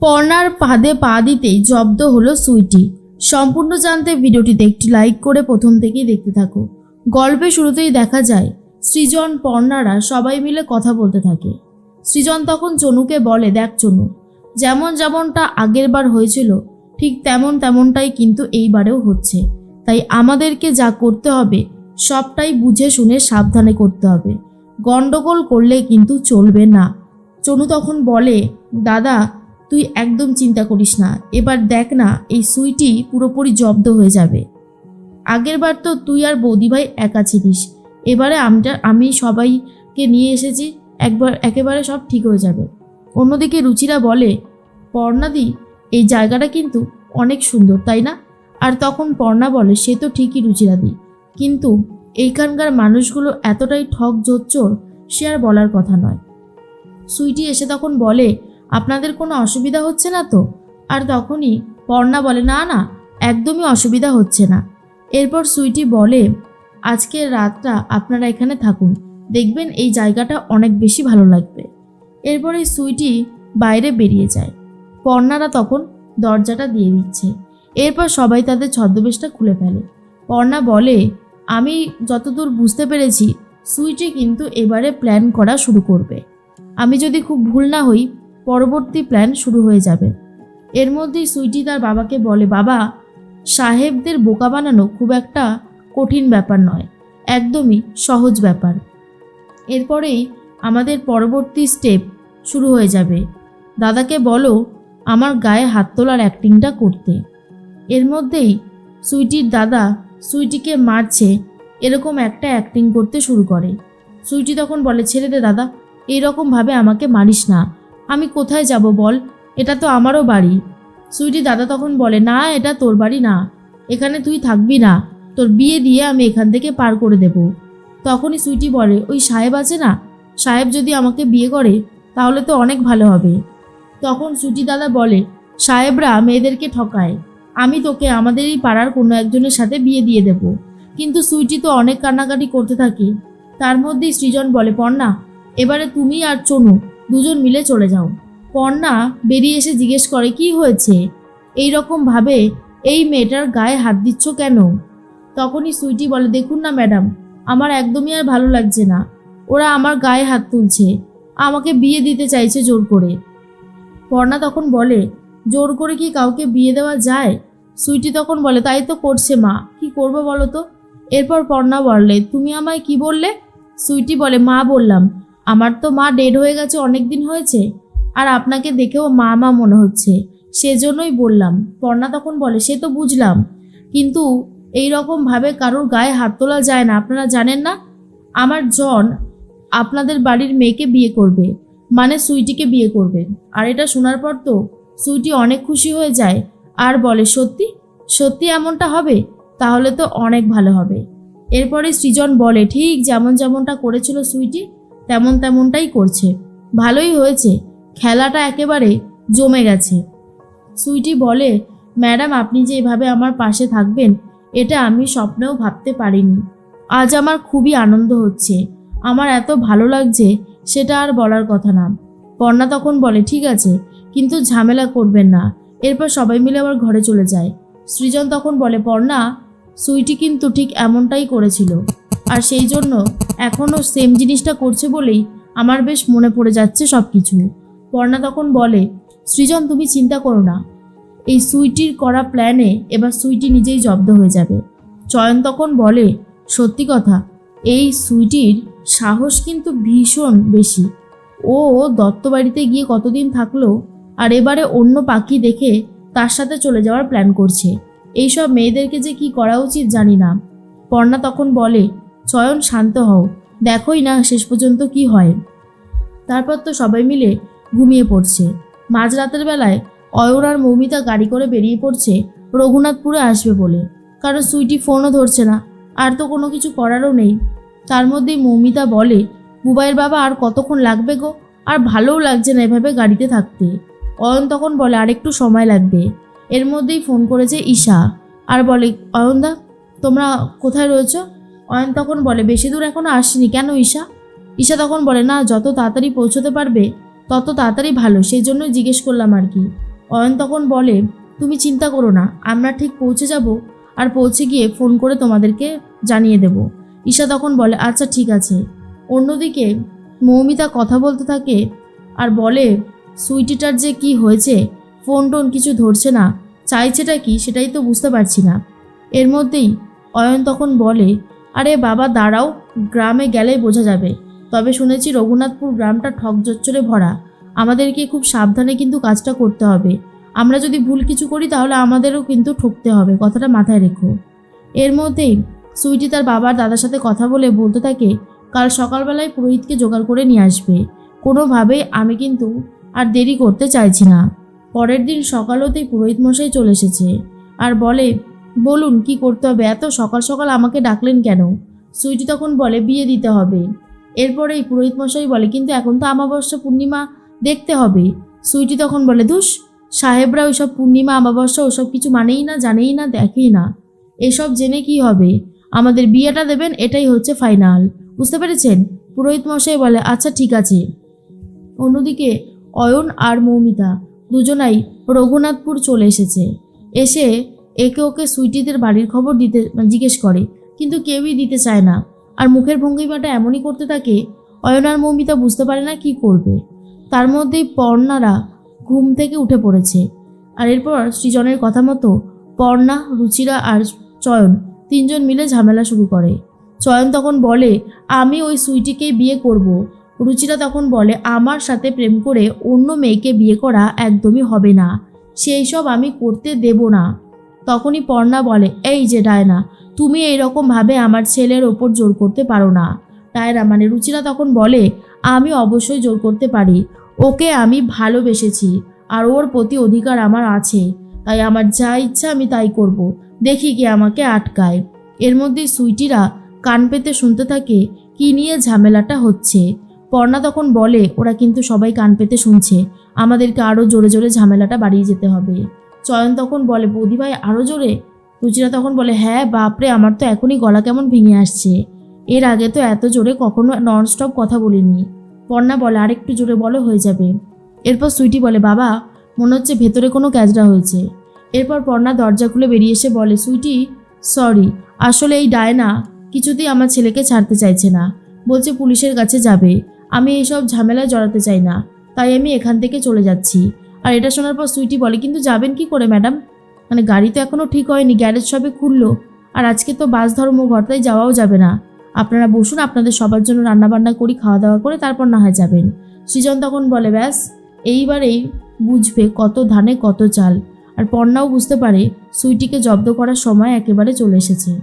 পর্ণার পাদে পা দিতেই জব্দ হলো সুইটি। সম্পূর্ণ জানতে ভিডিওটিতে একটি লাইক করে প্রথম থেকেই দেখতে থাকো। গল্পে শুরুতেই দেখা যায়, সৃজন, পর্ণারা সবাই মিলে কথা বলতে থাকে। সৃজন তখন চনুকে বলে, দেখ চনু, যেমন যেমনটা আগের বার হয়েছিল, ঠিক তেমন তেমনটাই কিন্তু এইবারেও হচ্ছে। তাই আমাদেরকে যা করতে হবে, সবটাই বুঝে শুনে সাবধানে করতে হবে। গন্ডগোল করলে কিন্তু চলবে না। চনু তখন বলে, দাদা তুই একদম চিন্তা করিস না। এবার দেখ না, এই সুইটি পুরোপুরি জব্দ হয়ে যাবে। আগেরবার তো তুই আর বৌদিভাই একা ছিলিস। এবারে আমরা আমি সবাইকে নিয়ে এসেছি, একবার, একেবারে সব ঠিক হয়ে যাবে। অন্যদিকে রুচিরা বলে, পর্ণাদি, এই জায়গাটা কিন্তু অনেক সুন্দর, তাই না? আর তখন পর্ণা বলে, সে তো ঠিকই রুচিরাদি। কিন্তু এইখানকার মানুষগুলো এতটাই ঠক জোচ্চোর সে আর বলার কথা নয়। সুইটি এসে তখন বলে আপনাদের কোনো অসুবিধা হচ্ছে না তো? আর তখনই পর্ণা বলে, না না, একদমই অসুবিধা হচ্ছে না। এরপর সুইটি বলে, আজকের রাতটা আপনারা এখানে থাকুন। দেখবেন এই জায়গাটা অনেক বেশি ভালো লাগবে। এরপর সুইটি বাইরে বেরিয়ে যায়। পর্ণারা তখন দরজাটা দিয়ে দিচ্ছে। এরপর সবাই তাদের ছদ্মবেশটা খুলে ফেলে। পর্ণা বলে, আমি যতদূর বুঝতে পেরেছি, সুইটি কিন্তু এবারে প্ল্যান করা শুরু করবে। আমি যদি খুব ভুল না হই পরবর্তী প্ল্যান শুরু হয়ে যাবে। এর মধ্যেই সুইটি তার বাবাকে বলে, বাবা, সাহেবদের বোকা বানানো খুব একটা কঠিন ব্যাপার নয়, একদমই সহজ ব্যাপার। এরপরেই আমাদের পরবর্তী স্টেপ শুরু হয়ে যাবে। দাদাকে বলো, আমার গায়ে হাত তোলার অ্যাক্টিংটা করতে। এর মধ্যেই সুইটির দাদা সুইটিকে মারছে, এরকম একটা অ্যাক্টিং করতে শুরু করে। সুইটি তখন বলে, ছেড়ে দে দাদা, এইরকমভাবে আমাকে মারিস না। আমি কোথায় যাব বল? এটা তো আমারও বাড়ি। সুইটি দাদা তখন বলে, না, এটা তোর বাড়ি না। এখানে তুই থাকবি না। তোর বিয়ে দিয়ে আমি এখান থেকে পার করে দেব। তখনই সুইটি বলে, ওই সাহেব আছে না? সাহেব যদি আমাকে বিয়ে করে, তাহলে তো অনেক ভালো হবে। তখন সুইটি দাদা বলে, সাহেবরা মেয়েদেরকে ঠকায়। আমি তোকে আমাদেরই পাড়ার কোনো একজনের সাথে বিয়ে দিয়ে দেব। কিন্তু সুইটি তো অনেক কান্নাকাটি করতে থাকে। তার মধ্যেই সৃজন বলে পর্ণা এবারে তুমি আর চনু দুজন মিলে চলে যাও। পর্ণা বেরিয়ে এসে জিজ্ঞেস করে, কি হয়েছে? এই ভাবে এই মেয়েটার গায়ে হাত দিচ্ছ কেন? তখনই সুইটি বলে, দেখুন না, ম্যাডাম, আমার একদমই আর ভালো লাগছে না। ওরা আমার গায়ে হাত তুলছে। আমাকে বিয়ে দিতে চাইছে জোর করে। পর্ণা তখন বলে, জোর করে কি কাউকে বিয়ে দেওয়া যায়? সুইটি তখন বলে, তাই তো করছে মা। কি করব বলো তো? এরপর পর্ণা বললে, তুমি আমায় কি বললে? সুইটি বলে, মা বললাম আমার তো মা ডেড হয়ে গেছে অনেক দিন হয়েছে। আর আপনাকে দেখেও মা মা মনে হচ্ছে। সেজন্যই বললাম। পর্ণা তখন বলে, সে তো বুঝলাম। কিন্তু এই রকম ভাবে কারোর গায়ে হাত তোলা যায় না। আপনারা জানেন না? আমার জন আপনাদের বাড়ির মেয়েকে বিয়ে করবে। মানে সুইটিকে বিয়ে করবে। আর এটা শোনার পর তো সুইটি অনেক খুশি হয়ে যায়। আর বলে, সত্যি? সত্যি এমনটা হবে? তাহলে তো অনেক ভালো হবে। এরপরে সৃজন বলে, ঠিক যেমন যেমনটা করেছিল সুইটি তেমন তেমনটাই করছে। ভালোই হয়েছে, খেলাটা একেবারে জমে গেছে। সুইটি বলে, ম্যাডাম, আপনি যে এভাবে আমার পাশে থাকবেন, এটা আমি স্বপ্নেও ভাবতে পারিনি। আজ আমার খুবই আনন্দ হচ্ছে। আমার এত ভালো লাগছে, সেটা আর বলার কথা না। পর্ণা তখন বলে, ঠিক আছে, কিন্তু ঝামেলা করবেন না। এরপর সবাই মিলে আবার ঘরে চলে যায়। সৃজন তখন বলে পর্ণা সুইটি কিন্তু ঠিক এমনটাই করেছিল। আর সেই জন্য এখনও সেম জিনিসটা করছে বলেই আমার বেশ মনে পড়ে যাচ্ছে সব কিছু পর্ণা তখন বলে, সৃজন, তুমি চিন্তা করো না। এই সুইটির করা প্ল্যানে এবার সুইটি নিজেই জব্দ হয়ে যাবে। চয়ন তখন বলে, সত্যি কথা, এই সুইটির সাহস কিন্তু ভীষণ বেশি। ও দত্ত বাড়িতে গিয়ে কতদিন থাকল আর এবারে অন্য পাখি দেখে তার সাথে চলে যাওয়ার প্ল্যান করছে। এইসব মেয়েদেরকে যে কি করা উচিত জানি না। পর্ণা তখন বলে চয়ন শান্ত হও, দেখোই না শেষ পর্যন্ত কি হয়। তারপর তো সবাই মিলে ঘুমিয়ে পড়ছে। মাঝরাতের বেলায় অয়ন আর মৌমিতা গাড়ি করে বেরিয়ে পড়ছে রঘুনাথপুরে আসবে বলে। কারণ সুইটি ফোনও ধরছে না, আর তো কোনো কিছু করারও নেই। তার মধ্যেই মৌমিতা বলে, বুবাইয়ের বাবা আর কতক্ষণ লাগবে গো? আর ভালোও লাগছে না এভাবে গাড়িতে থাকতে। অয়ন তখন বলে আর একটু সময় লাগবে। এর মধ্যেই ফোন করেছে ঈশা। আর বলে, অয়নদা, তোমরা কোথায় রয়েছো? অয়ন তখন বলে, বেশি দূর এখনও আসিনি। কেন ঈশা? ঈশা তখন বলে, না, যত তাড়াতাড়ি পৌঁছতে পারবে, তত তাড়াতাড়ি ভালো। সেই জন্য জিজ্ঞেস করলাম আর কি। অয়ন তখন বলে, তুমি চিন্তা করো না, আমরা ঠিক পৌঁছে যাব আর পৌঁছে গিয়ে ফোন করে তোমাদেরকে জানিয়ে দেব। ঈশা তখন বলে আচ্ছা ঠিক আছে। অন্যদিকে মৌমিতা কথা বলতে থাকে আর বলে, সুইটিটার যে কি হয়েছে, ফোন টোন কিছু ধরছে না, চাইছেটা কি সেটাই তো বুঝতে পারছি না। এর মধ্যেই অয়ন তখন বলে আরে বাবা, দাঁড়াও, গ্রামে গেলেই বোঝা যাবে। তবে শুনেছি রঘুনাথপুর গ্রামটা ঠকজচ্চরে ভরা। আমাদেরকে খুব সাবধানে কিন্তু কাজটা করতে হবে। আমরা যদি ভুল কিছু করি, তাহলে আমাদেরও কিন্তু ঠকতে হবে, কথাটা মাথায় রেখো। এর মধ্যেই সুইটি তার বাবার দাদার সাথে কথা বলে বলতে থাকে, কাল সকালবেলায় পুরোহিতকে জোগাড় করে নিয়ে আসবে। কোনোভাবেই আমি কিন্তু আর দেরি করতে চাইছি না। পরের দিন সকাল হতেই পুরোহিত মশাই চলে এসেছে। আর বলে বলুন, কি করতে হবে? এত সকাল সকাল আমাকে ডাকলেন কেন? সুইটি তখন বলে, বিয়ে দিতে হবে। এরপরেই পুরোহিত মশাই বলে, কিন্তু এখন তো আমাবস্যা পূর্ণিমা, দেখতে হবে। সুইটি তখন বলে ধুস সাহেবরা ওইসব পূর্ণিমা আমাবস্যা ওসব কিছু মানেই না, জানেই না, দেখেই না। এসব জেনে কি হবে? আমাদের বিয়েটা দেবেন, এটাই হচ্ছে ফাইনাল। বুঝতে পেরেছেন? পুরোহিত মশাই বলে আচ্ছা ঠিক আছে। অন্যদিকে অয়ন আর মৌমিতা, দুজনাই রঘুনাথপুর চলে এসেছে। এসে একে ওকে সুইটিদের বাড়ির খবর দিতে, জিজ্ঞেস করে, কিন্তু কেউই দিতে চায় না। আর মুখের ভঙ্গিমাটা এমনই করতে থাকে অয়নার মৌমিতা বুঝতে পারে না কি করবে। তার মধ্যেই পর্ণারা ঘুম থেকে উঠে পড়েছে। আর এরপর সৃজনের কথা মতো পর্ণা, রুচিরা আর চয়ন তিনজন মিলে ঝামেলা শুরু করে। চয়ন তখন বলে, আমি ওই সুইটিকেই বিয়ে করব। রুচিরা তখন বলে, আমার সাথে প্রেম করে অন্য মেয়েকে বিয়ে করা একদমই হবে না। সেই সব আমি করতে দেব না। তখনই পর্ণা বলে, এই যে ডায়না, তুমি এইরকমভাবে আমার ছেলের ওপর জোর করতে পারো না। ডায়না মানে রুচিরা তখন বলে, আমি অবশ্যই জোর করতে পারি। ওকে আমি ভালোবেসেছি আর ওর প্রতি অধিকার আমার আছে। তাই আমার যা ইচ্ছা আমি তাই করব। দেখি কি আমাকে আটকায়। এর মধ্যে সুইটিরা কান পেতে শুনতে থাকে, কি নিয়ে ঝামেলাটা হচ্ছে? পর্ণা তখন বলে, ওরা কিন্তু সবাই কান পেতে শুনছে। আমাদেরকে আরও জোরে জোরে ঝামেলাটা বাড়িয়ে যেতে হবে। চয়ন তখন বলে বৌদি ভাই আরও জোরে? রুচিরা তখন বলে হ্যাঁ বাপরে, আমার তো এখনই গলা কেমন ভেঙে আসছে। এর আগে তো এত জোরে কখনো ননস্টপ কথা বলিনি। পর্ণা বলে, আরেকটু জোরে বলো, হয়ে যাবে। এরপর সুইটি বলে, বাবা, মনে হচ্ছে ভেতরে কোনো ক্যাজরা হয়েছে। এরপর পর্ণা দরজা খুলে বেরিয়ে এসে বলে, সুইটি, সরি, আসলে এই ডায়না কিছুতেই আমার ছেলেকে ছাড়তে চাইছে না। বলছে পুলিশের কাছে যাবে। আমি এইসব ঝামেলায় জড়াতে চাই না। তাই আমি এখান থেকে চলে যাচ্ছি। আর এটা শোনার পর সুইটি বলে, কিন্তু যাবেন কি করে, ম্যাডাম? মানে গাড়ি তো এখনও ঠিক হয়নি, গ্যারেজ সবে খুললো। আর আজকে তো বাস ধর্মঘর তাই যাওয়াও যাবে না। আপনারা বসুন, আপনাদের সবার জন্য রান্নাবান্না করি খাওয়া দাওয়া করে তারপর না হয় যাবেন। সৃজন তখন বলে, ব্যাস, এইবারেই বুঝবে কত ধানে কত চাল। আর পর্ণাও বুঝতে পারে সুইটিকে জব্দ করার সময় একেবারে চলে এসেছে।